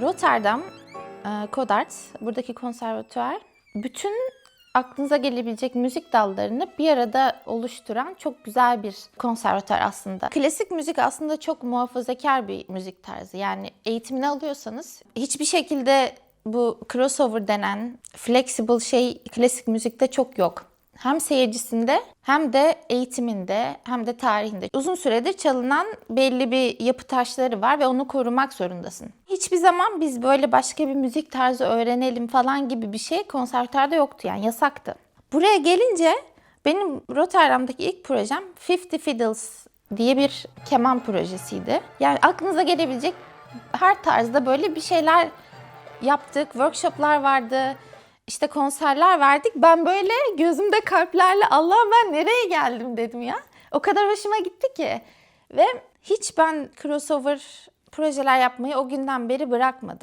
Rotterdam, e, Kodart, buradaki konservatuar bütün aklınıza gelebilecek müzik dallarını bir arada oluşturan çok güzel bir konservatuar aslında. Klasik müzik aslında çok muhafazakar bir müzik tarzı. Yani eğitimini alıyorsanız hiçbir şekilde bu crossover denen flexible şey klasik müzikte çok yok. Hem seyircisinde hem de eğitiminde hem de tarihinde uzun süredir çalınan belli bir yapı taşları var ve onu korumak zorundasın. Hiçbir zaman biz böyle başka bir müzik tarzı öğrenelim falan gibi bir şey konservatuarda yoktu yani yasaktı. Buraya gelince benim Rotterdam'daki ilk projem 50 Fiddles diye bir keman projesiydi. Yani aklınıza gelebilecek her tarzda böyle bir şeyler yaptık. Workshoplar vardı. İşte konserler verdik. Ben böyle gözümde kalplerle Allah'ım ben nereye geldim dedim ya. O kadar hoşuma gitti ki. Ve hiç ben crossover projeler yapmayı o günden beri bırakmadım.